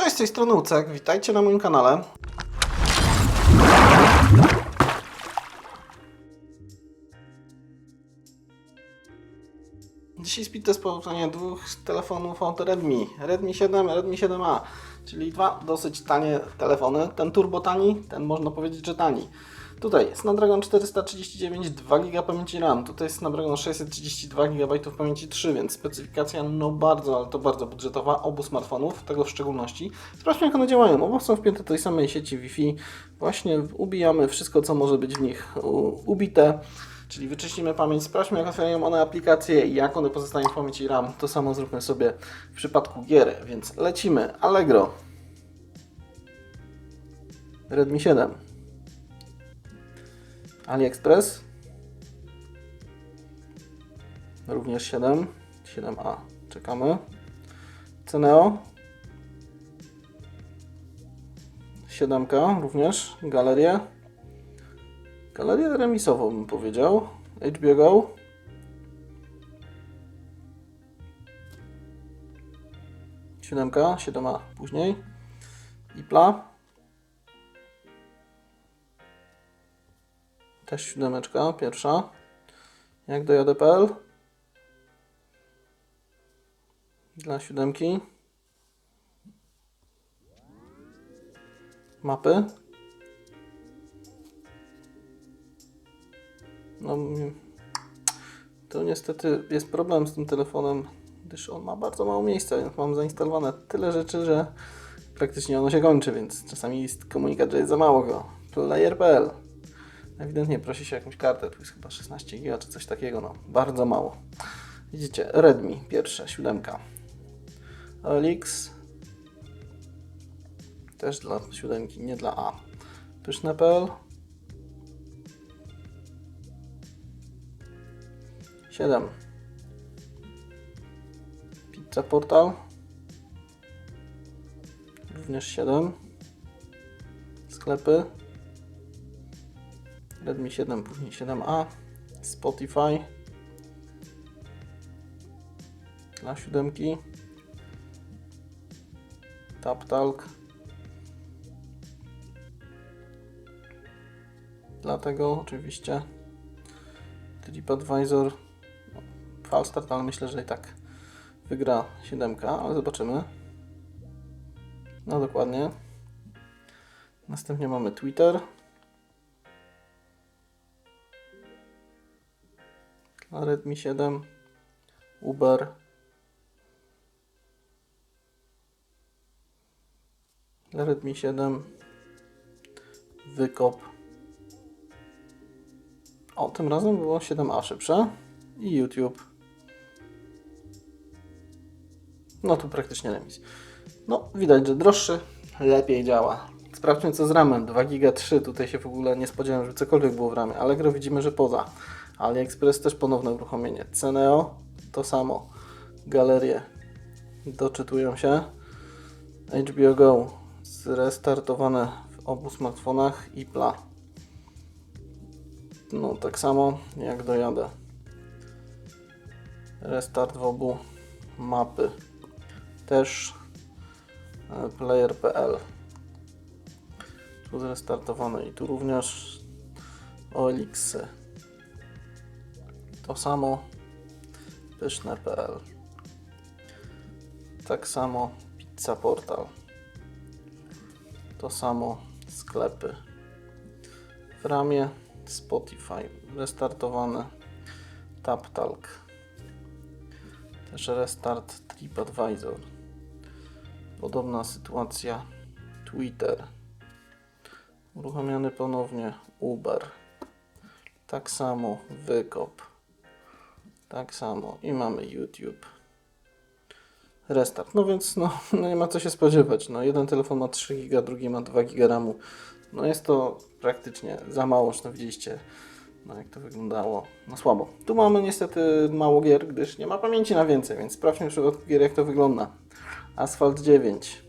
Cześć, z tej strony Ucek, witajcie na moim kanale. Dzisiaj speed połączenie dwóch telefonów od Redmi. Redmi 7, Redmi 7A, czyli dwa dosyć tanie telefony. Ten turbo tani, ten można powiedzieć, że tani. Tutaj Snapdragon 439, 2 GB pamięci RAM, tutaj Snapdragon 632 GB pamięci 3, więc specyfikacja no bardzo, ale to bardzo budżetowa obu smartfonów, tego w szczególności. Sprawdźmy jak one działają, oba są wpięte do tej samej sieci Wi-Fi. Właśnie ubijamy wszystko co może być w nich ubite, czyli wyczyścimy pamięć, sprawdźmy jak otwierają one aplikacje i jak one pozostają w pamięci RAM. To samo zróbmy sobie w przypadku gier, więc lecimy. Allegro. Redmi 7. AliExpress. Również 7 7A czekamy. Ceneo. 7 również. Galerię. Galerię remisową bym powiedział. HBO Go. Siódemka, 7A później. Ipla Też siódemeczka, pierwsza. Jak dojadę.pl Dla siódemki. Mapy. No, mm, to niestety jest problem z tym telefonem, gdyż on ma bardzo mało miejsca, więc mam zainstalowane tyle rzeczy, że praktycznie ono się kończy, więc czasami komunikat, że jest za mało go. Player.pl Ewidentnie prosi się jakąś kartę, tu jest chyba 16 GB czy coś takiego, no bardzo mało. Widzicie, Redmi, pierwsze, siódemka. OLX też dla siódemki, nie dla A. Pyszne.pl 7 Pizza Portal również 7 Sklepy Redmi 7, później 7A, Spotify dla siódemki, TapTalk dlatego oczywiście TripAdvisor Falstart, ale myślę, że i tak wygra 7K, ale zobaczymy. No dokładnie. Następnie mamy Twitter. Redmi 7, Uber, Redmi 7, Wykop. O, tym razem było 7A szybsze i YouTube. No tu praktycznie remis. No, widać, że droższy lepiej działa. Sprawdźmy co z ramem. 2 giga 3, tutaj się w ogóle nie spodziewałem, że cokolwiek było w ramie. Allegro widzimy, że poza. AliExpress też ponowne uruchomienie. Ceneo to samo. Galerie doczytują się. HBO Go zrestartowane w obu smartfonach. Ipla. No tak samo jak dojadę. Restart w obu mapy. Też e, player.pl. Tu zrestartowane i tu również OLX. To samo pyszne.pl. Tak samo Pizza Portal. To samo sklepy. W ramie Spotify restartowane TapTalk. Też restart TripAdvisor. Podobna sytuacja Twitter. Uruchomiony ponownie Uber. Tak samo Wykop. Tak samo i mamy YouTube. Restart. No więc no, no nie ma co się spodziewać. No, jeden telefon ma 3 GB, drugi ma 2 GB RAMu. No jest to praktycznie za mało, zresztą widzieliście no, jak to wyglądało. No słabo. Tu mamy niestety mało gier, gdyż nie ma pamięci na więcej, więc sprawdźmy w przypadku gier jak to wygląda. Asphalt 9.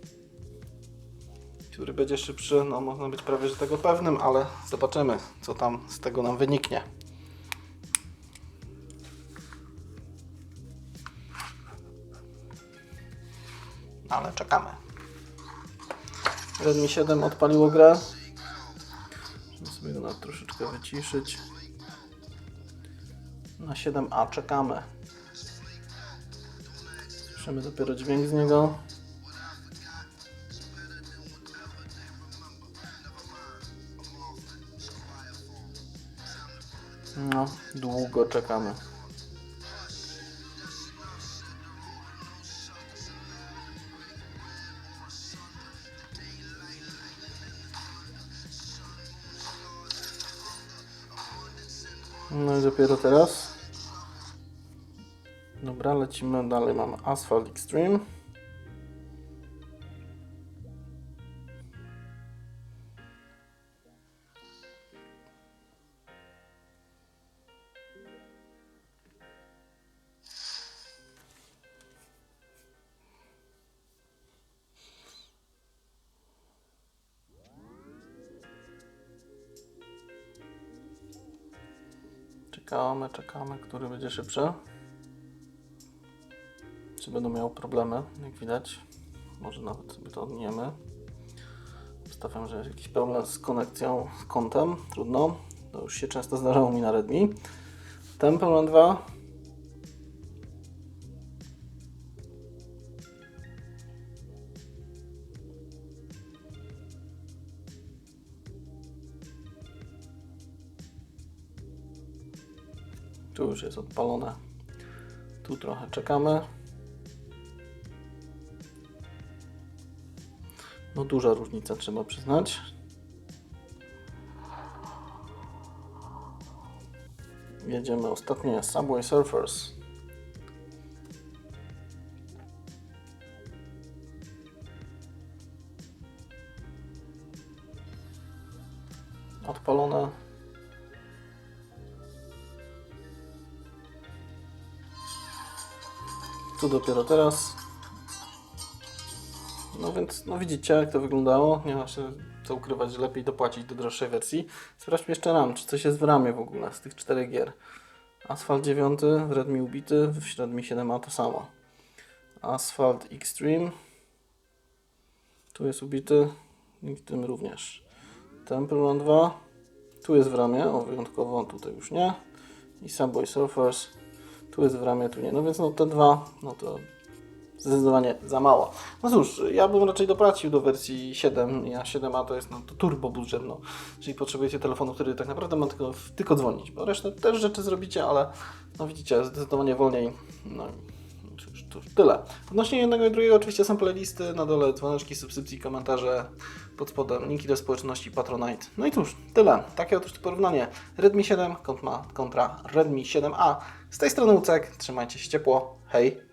Który będzie szybszy, no można być prawie że tego pewnym, ale zobaczymy co tam z tego nam wyniknie. Ale czekamy. Redmi 7 odpaliło grę. Muszę sobie go nawet troszeczkę wyciszyć. Na 7A czekamy. Słyszymy dopiero dźwięk z niego. No, długo czekamy. No i dopiero teraz. Dobra, lecimy dalej. Mamy Asphalt Extreme. Czekamy, czekamy, który będzie szybszy. Czy będą miały problemy, jak widać. Może nawet sobie to odniemy. Stawiam, że jest jakiś problem z konekcją, z kątem. Trudno. To już się często zdarzało mi na Redmi. Temple 2. Tu już jest odpalone. Tu trochę czekamy. No duża różnica trzeba przyznać. Jedziemy ostatnie Subway Surfers. Odpalone. Tu dopiero teraz. No więc, no widzicie jak to wyglądało. Nie ma się co ukrywać, że lepiej dopłacić do droższej wersji. Sprawdźmy jeszcze RAM, czy coś jest w ramie w ogóle z tych czterech gier. Asphalt 9, w Redmi ubity, w Redmi 7a to samo. Asphalt Extreme. Tu jest ubity i w tym również. Temple Run 2. Tu jest w ramie, o wyjątkowo tutaj już nie. I Subway Surfers. Tu jest w ramie, tu nie. No więc no te dwa, no to zdecydowanie za mało. No cóż, ja bym raczej dopłacił do wersji 7, a 7a to jest no, to turbo budżet, no. Czyli potrzebujecie telefonu, który tak naprawdę ma tylko, tylko dzwonić, bo resztę też rzeczy zrobicie, ale no widzicie, zdecydowanie wolniej. No cóż, to tyle. Odnośnie jednego i drugiego oczywiście są playlisty, na dole dzwoneczki, subskrypcji, komentarze, pod spodem linki do społeczności Patronite. No i cóż, tyle. Takie otóż porównanie Redmi 7 kontra, kontra Redmi 7a. Z tej strony Ucek, trzymajcie się ciepło, hej!